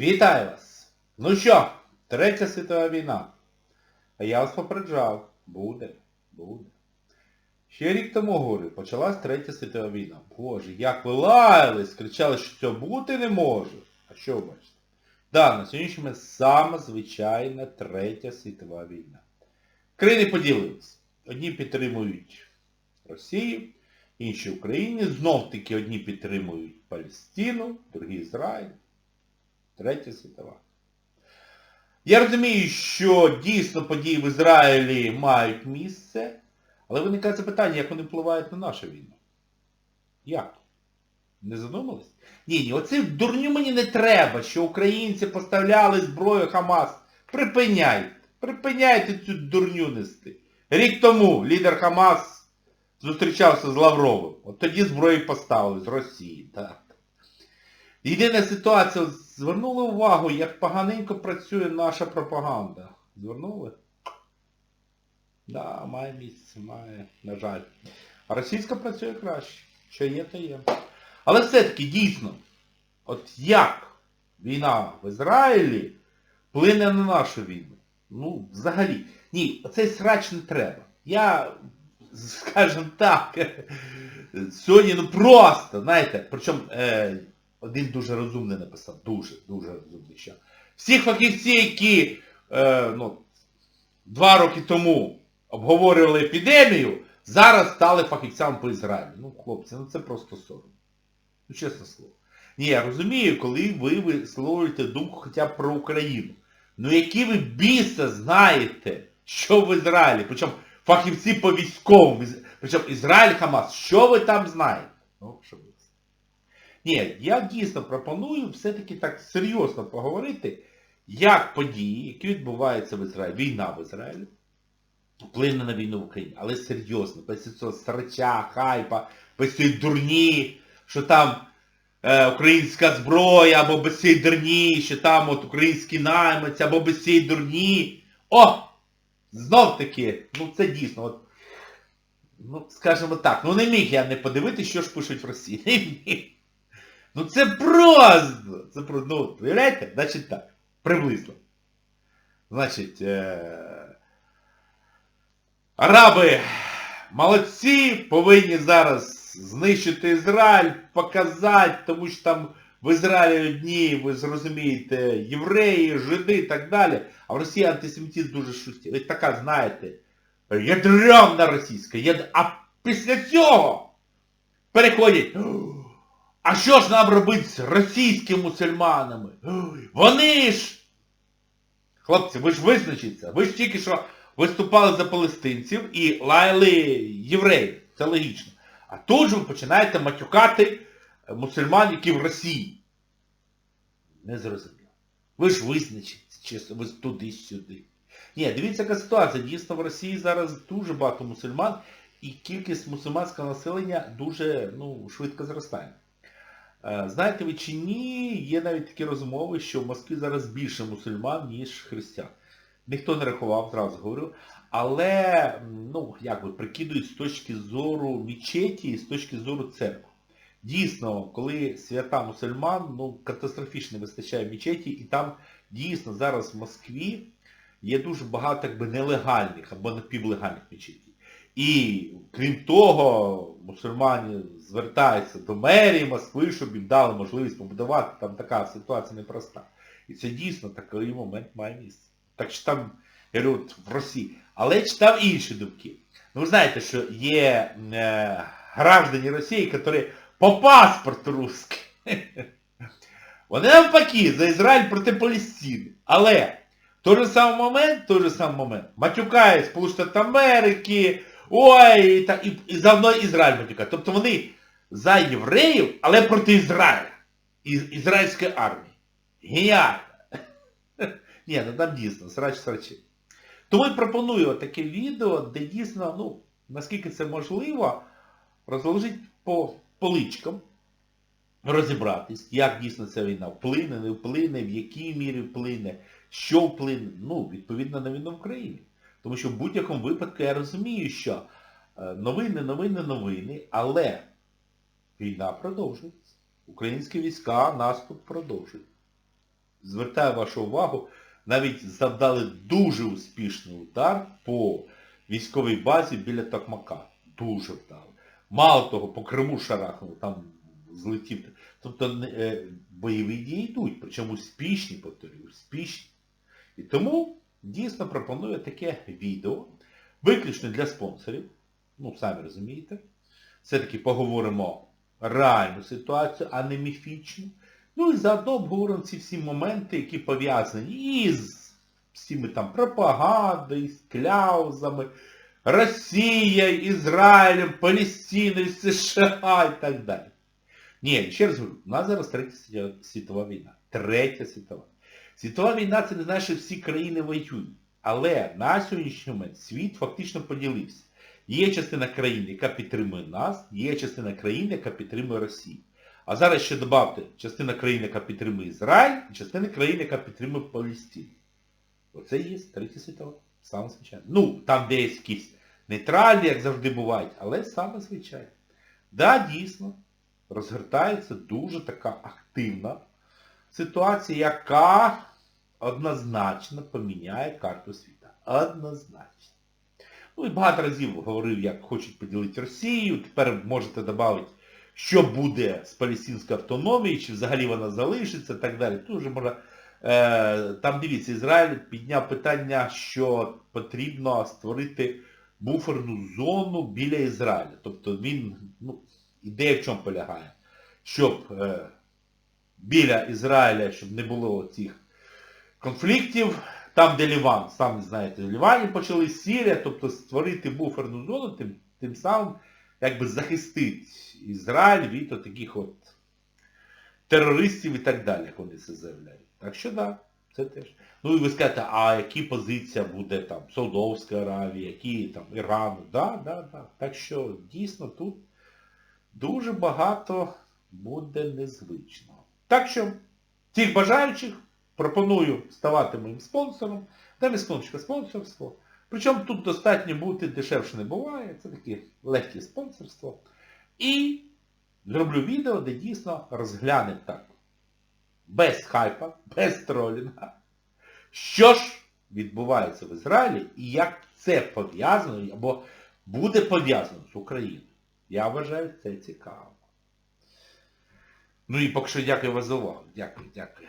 Вітаю вас! Ну що, Третя світова війна. А я вас попереджав. Буде, буде. Ще рік тому говорю, почалась Третя світова війна. Боже, як ви лаялись, кричали, що цього бути не може. А що ви бачите? Да, на сьогоднішній момент сама звичайна Третя світова війна. Країни поділились. Одні підтримують Росію, інші Україні. Знов таки одні підтримують Палестину, другі Ізраїль. Третя світова. Я розумію, що дійсно події в Ізраїлі мають місце, але виникає запитання, як вони впливають на нашу війну. Як? Не задумались? Ні, ні, оце дурню мені не треба, що українці поставляли зброю Хамас. Припиняйте, припиняйте цю дурню нести. Рік тому лідер Хамас зустрічався з Лавровим. От тоді зброю поставили з Росії. Так. Єдина ситуація, звернули увагу, як поганенько працює наша пропаганда. Звернули? Да, має місце, має, на жаль. А російська працює краще. Що є, то є. Але все-таки дійсно, от як війна в Ізраїлі вплине на нашу війну? Ну, взагалі. Ні, оцей срач не треба. Я, скажімо так, сьогодні ну просто, знаєте, причому е, один дуже розумний написав, дуже, дуже розумний, що всі фахівці, які е, ну, два роки тому обговорювали епідемію, зараз стали фахівцями по Ізраїлю. Ну, хлопці, ну це просто сором. Ну, чесне слово. Ні, я розумію, коли ви висловлюєте думку хоча б про Україну. Ну які ви біса знаєте, що в Ізраїлі? Причому фахівці по військовому, причому Ізраїль, Хамас, що ви там знаєте? Ну, що ви ні, я дійсно пропоную все-таки так серйозно поговорити, як події, які відбуваються в Ізраїлі, війна в Ізраїлі, вплине на війну в Україні. Але серйозно, без цього срача, хайпа, без цієї дурні, що там е, українська зброя, або без цієї дурні, що там от українські наймиці, або без цієї дурні. О! Знов таки, ну це дійсно, от, ну, скажімо так, ну не міг я не подивитися, що ж пишуть в Росії. Не міг. Ну це просто! Це просто, ну, уявляєте? Значить так, приблизно. Значить, е... араби молодці, повинні зараз знищити Ізраїль, показати, тому що там в Ізраїлі одні, ви зрозумієте, євреї, жиди і так далі. А в Росії антисемітизм дуже шустий. Ви така, знаєте, ядерна російська. Яд... А після цього переходять. А що ж нам робити з російськими мусульманами? Вони ж... Хлопці, ви ж визначіться. Ви ж тільки що виступали за палестинців і лаяли євреїв. Це логічно. А тут же ви починаєте матюкати мусульман, які в Росії. Не зрозуміло. Ви ж визначіться, чесно, ви туди-сюди. Ні, дивіться, яка ситуація. Дійсно, в Росії зараз дуже багато мусульман, і кількість мусульманського населення дуже ну, швидко зростає. Знаєте ви чи ні, є навіть такі розмови, що в Москві зараз більше мусульман, ніж християн. Ніхто не рахував, зразу говорю. Але, ну, як би, прикидують з точки зору мечеті і з точки зору церкви. Дійсно, коли свята мусульман, ну, катастрофічно вистачає мечеті, і там дійсно зараз в Москві є дуже багато якби, нелегальних або напівлегальних мечетів. І крім того, мусульмани звертаються до мерії Москви, щоб їм дали можливість побудувати, там така ситуація непроста. І це дійсно такий момент має місце. Так що там, я говорю, в Росії. Але я читав інші думки. Ну ви знаєте, що є е, граждані Росії, які по паспорту русські. Вони навпаки за Ізраїль проти Палестини. Але в той же самий момент, той же самий момент, матюкає Сполучені Америки, ой, та, і, і заодно Ізраїль матюкає. Тобто вони за євреїв, але проти Ізраїля. Із, ізраїльської армії. Геніально. Ні, ну там дійсно, срач срачі. Тому я пропоную таке відео, де дійсно, ну, наскільки це можливо, розложити по поличкам, розібратись, як дійсно ця війна вплине, не вплине, в якій мірі вплине, що вплине, ну, відповідно на війну в Україні. Тому що в будь-якому випадку я розумію, що новини, новини, новини, але війна продовжується. Українські війська наступ продовжують. звертаю вашу увагу, навіть завдали дуже успішний удар по військовій базі біля Токмака. Дуже вдало. Мало того, по Криму шарахнуло, там злетів. Тобто е, бойові дії йдуть, причому успішні, повторюю, успішні. І тому дійсно пропоную таке відео, виключно для спонсорів. Ну, самі розумієте. Все-таки поговоримо реальну ситуацію, а не міфічну. Ну і заодно обговоримо ці всі моменти, які пов'язані із всіми там пропагандою, з кляузами, Росія, Ізраїлем, Палестиною, США і так далі. Ні, ще раз говорю, у нас зараз третя світова війна. Третя світова. Світова війна це не значить, що всі країни воюють. Але на сьогоднішній момент світ фактично поділився. Є частина країн, яка підтримує нас, є частина країн, яка підтримує Росію. А зараз ще додавте, частина країн, яка підтримує Ізраїль, і частина країн, яка підтримує Палестину. Оце є третя світова. Саме звичайно. Ну, там де є якісь нейтральні, як завжди бувають, але саме звичайно. Да, дійсно, розгортається дуже така активна ситуація, яка однозначно поміняє карту світа. Однозначно. Ну і багато разів говорив, як хочуть поділити Росію. Тепер можете додати, що буде з палестинською автономією, чи взагалі вона залишиться і так далі. Тут вже можна... Е, там дивіться, Ізраїль підняв питання, що потрібно створити буферну зону біля Ізраїля. Тобто він, ну, ідея в чому полягає? Щоб е, біля Ізраїля, щоб не було цих конфліктів, там, де Ліван, самі знаєте, в Лівані почали Сірія, тобто створити буферну зону, тим, тим самим якби захистити Ізраїль від таких от терористів і так далі, як вони це заявляють. Так що да, це теж. Ну і ви скажете, а які позиція буде там Саудовської Аравії, які там Ірану? Да, да, да. Так що дійсно тут дуже багато буде незвичного. Так що тих бажаючих пропоную ставати моїм спонсором. Там іконочка спонсорство. Причому тут достатньо бути дешевше не буває. Це таке легке спонсорство. І зроблю відео, де дійсно розглянемо так. Без хайпа, без тролінга. Що ж відбувається в Ізраїлі і як це пов'язано або буде пов'язано з Україною. Я вважаю це цікаво. Ну і поки що дякую вас за увагу. Дякую, дякую.